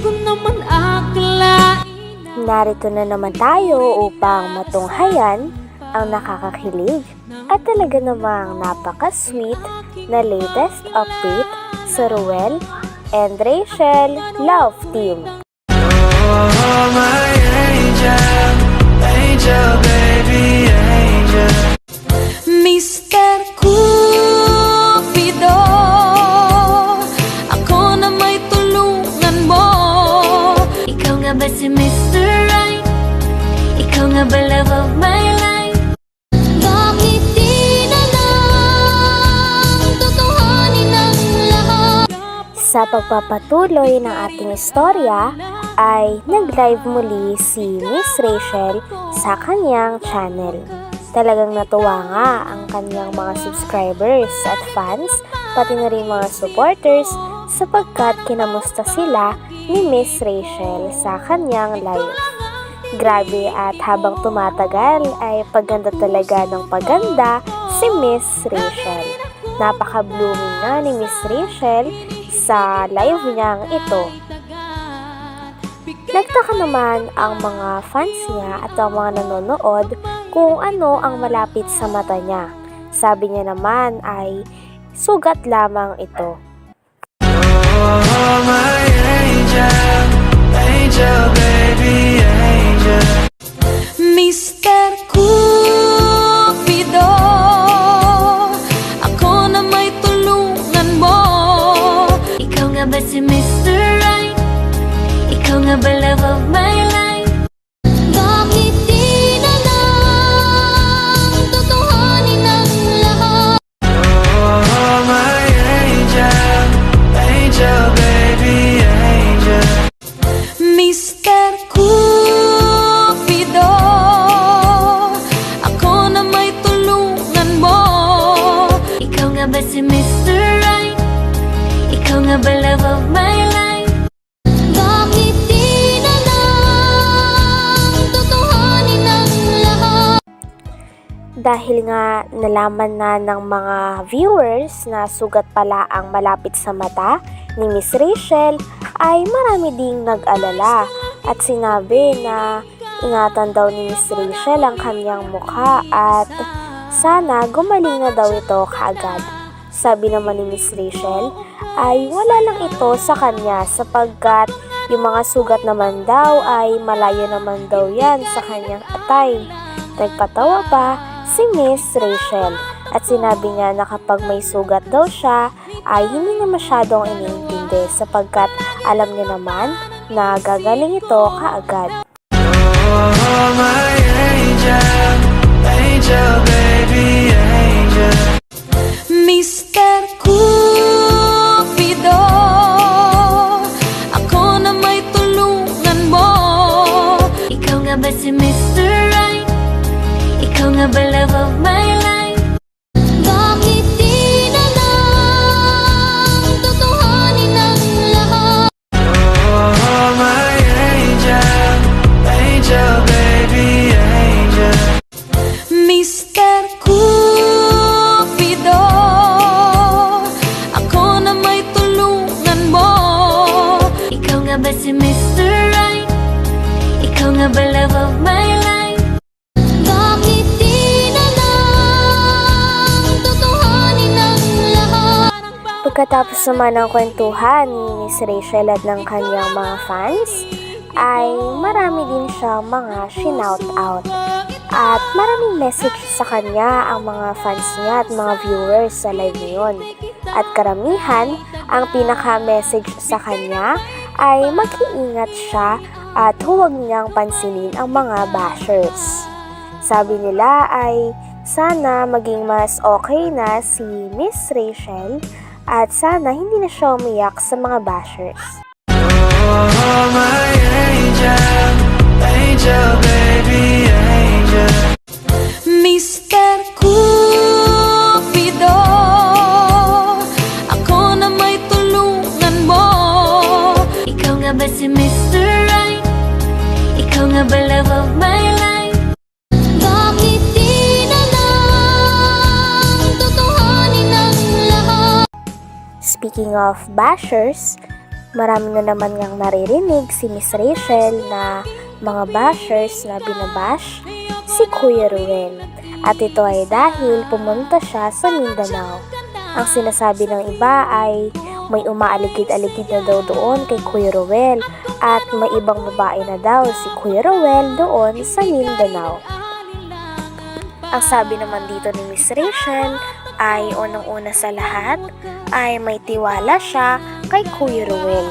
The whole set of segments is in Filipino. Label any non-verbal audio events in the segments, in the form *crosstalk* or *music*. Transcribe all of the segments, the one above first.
ko naman akalain Narito na naman tayo upang matunghayan ang nakakakilig at talaga namang napaka-sweet na latest update sa Ruel and Rachel Love Team. Oh, my angel, Love of my life? Bakit di na lang Tutuhanin ang lahat? Sa pagpapatuloy ng ating istorya ay nag-live muli si Miss Rachel sa kanyang channel. Talagang natuwa nga ang kanyang mga subscribers at fans, pati na rin mga supporters sapagkat kinamusta sila ni Miss Rachel sa kanyang live. Grabe at habang tumatagal ay paganda talaga ng paganda si Miss Rachel. Napaka-blooming na ni Miss Rachel sa live niyang ito. Nagtaka naman ang mga fans niya at ang mga nanonood kung ano ang malapit sa mata niya. Sabi niya naman ay sugat lamang ito. Oh, my angel, angel, baby, Dahil nga nalaman na ng mga viewers na sugat pala ang malapit sa mata ni Miss Rachel ay marami ding nag-alala at sinabi na ingatan daw ni Miss Rachel ang kanyang mukha at sana gumaling na daw ito kaagad. Sabi naman ni Miss Rachel ay wala lang ito sa kanya sapagkat yung mga sugat naman daw ay malayo naman daw yan sa kanyang atay. Nagpatawa pa si Miss Rachel at sinabi niya na kapag may sugat daw siya ay hindi niya masyadong iniintindi sapagkat alam niya naman na gagaling ito kaagad. Oh, my angel, angel, baby, angel. Mr. Ako na may tulungan mo Ikaw nga ba si. Right? Ikaw nga ba love of my Pagkatapos naman ng kwentuhan ni Miss Rachel at ng kanyang mga fans, ay marami din siyang mga shinout out. At maraming message sa kanya ang mga fans niya at mga viewers sa live ngayon. At karamihan, ang pinaka-message sa kanya ay mag-iingat siya at huwag niyang pansinin ang mga bashers. Sabi nila ay sana maging mas okay na si Miss Rachel at sana hindi na siya umiyak sa mga bashers. Oh, my angel, angel, baby, Speaking of bashers, Marami na naman ngang naririnig si Miss Rachel na mga bashers na binabash si Kuya Ruel. At ito ay dahil pumunta siya sa Mindanao. Ang sinasabi ng iba ay may umaaligid-aligid na daw doon kay Kuya Ruel at may ibang babae na daw si Kuya Ruel doon sa Mindanao. Ang sabi naman dito ni Miss Rachel ay unang-una sa lahat ay may tiwala siya kay Kuya Ruel.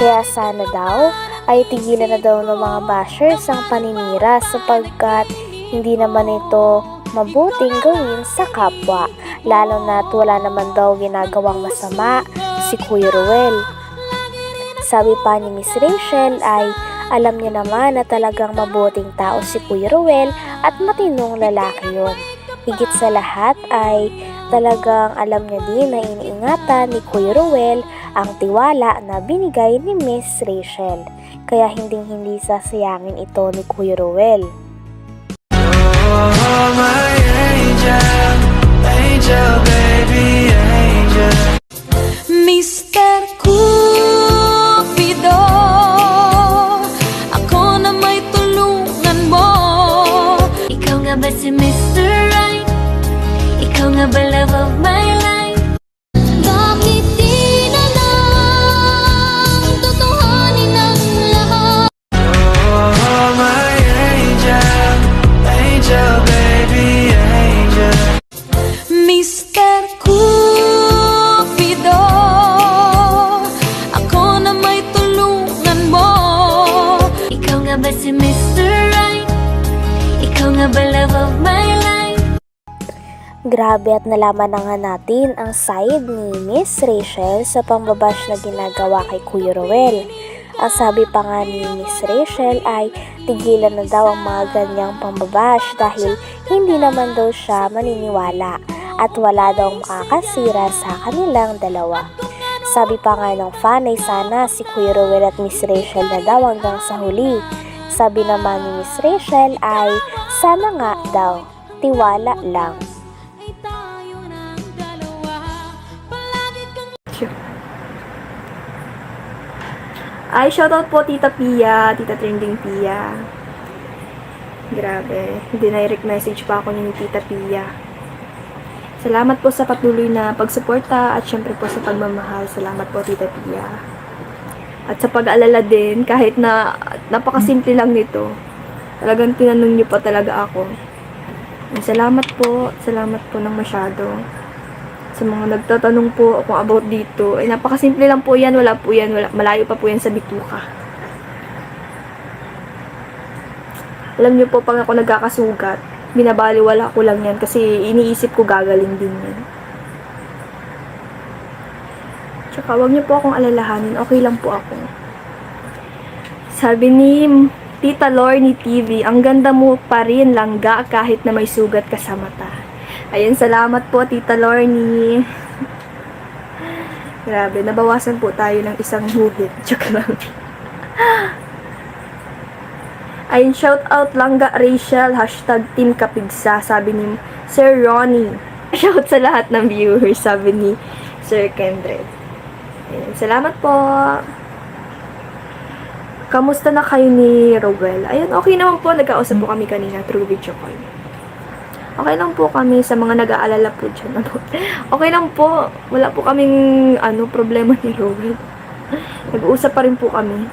Kaya sana daw ay tigilan na daw ng mga bashers ang paninira sapagkat hindi naman ito mabuting gawin sa kapwa. Lalo na't wala naman daw ginagawang masama si Kuya Ruel. Sabi pa ni Miss Rachel ay alam niya naman na talagang mabuting tao si Kuya Ruel at matinong lalaki yon. Higit sa lahat ay talagang alam niya din na iniingatan ni Kuya Ruel ang tiwala na binigay ni Miss Rachel. Kaya hinding hindi sasayangin ito ni Kuya Ruel. Oh, my angel, Grabe at nalaman na nga natin ang side ni Miss Rachel sa pambabash na ginagawa kay Kuya Ruel. Ang sabi pa nga ni Miss Rachel ay tigilan na daw ang mga ganyang pambabash dahil hindi naman daw siya maniniwala at wala daw makakasira sa kanilang dalawa. Sabi pa nga ng fan ay sana si Kuya Ruel at Miss Rachel na daw hanggang sa huli. Sabi naman ni Miss Rachel ay sana nga daw, tiwala lang. Ay, shoutout po Tita Pia, Tita Trending Pia. Grabe, dinirect message pa ako ni Tita Pia. Salamat po sa patuloy na pagsuporta at syempre po sa pagmamahal. Salamat po Tita Pia. At sa pag-aalala din, kahit na napakasimple lang nito, talagang tinanong niyo pa talaga ako. Salamat po, salamat po ng masyado sa mga nagtatanong po kung about dito, ay napakasimple lang po yan, wala po yan, wala, malayo pa po yan sa bituka. Alam niyo po, pag ako nagkakasugat, binabaliwala ko lang yan kasi iniisip ko gagaling din yan. Tsaka wag niyo po akong alalahanin, okay lang po ako. Sabi ni Tita Lorny TV, ang ganda mo pa rin langga kahit na may sugat ka sa mata. Ayun, salamat po, Tita Lorny. Grabe, nabawasan po tayo ng isang hugit. *laughs* Joke lang. Ayun, shout out Langga Rachel, hashtag Team Kapigsa, sabi ni Sir Ronnie. *laughs* Shout sa lahat ng viewers, sabi ni Sir Kendred. Ayun, salamat po. Kamusta na kayo ni Rowell? Ayun, okay naman po. Nagkausap po kami kanina through video call. Okay lang po kami sa mga nag-aalala po dyan. Ano? *laughs* Okay lang po. Wala po kaming ano, problema ni Rowell. *laughs* Nag-uusap pa rin po kami.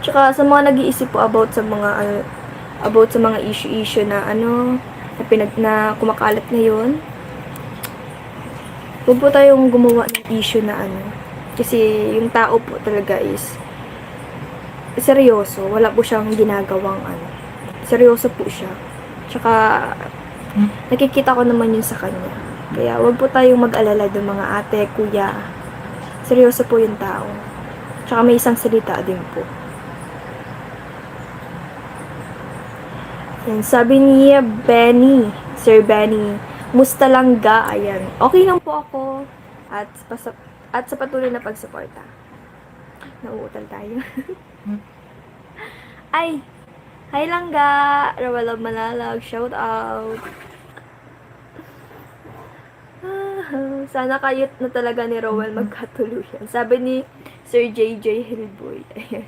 Tsaka sa mga nag-iisip po about sa mga ano, about sa mga issue-issue na ano na, pinag, na kumakalat ngayon. Huwag po tayong gumawa ng issue na ano. Kasi yung tao po talaga is seryoso. Wala po siyang ginagawang ano. Seryoso po siya. Tsaka, nakikita ko naman yun sa kanya. Kaya, wag po tayong mag-alala ng mga ate, kuya. Seryoso po yung tao. Tsaka may isang salita din po. Yan, sabi ni Benny, Sir Benny, musta lang ga? Ayan, okay lang po ako. At, pas- at sa patuloy na pagsuporta. Nauutal tayo. *laughs* Ay, Hi Langga! Rawal of Malalag, shout out! Ah. Sana kayot na talaga ni Rowell magkatuluyan. Sabi ni Sir JJ Hillboy. *laughs*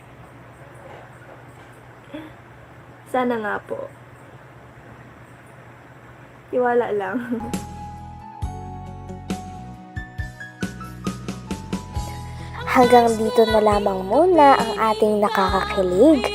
Sana nga po. Tiwala lang. Hanggang dito na lamang muna ang ating nakakakilig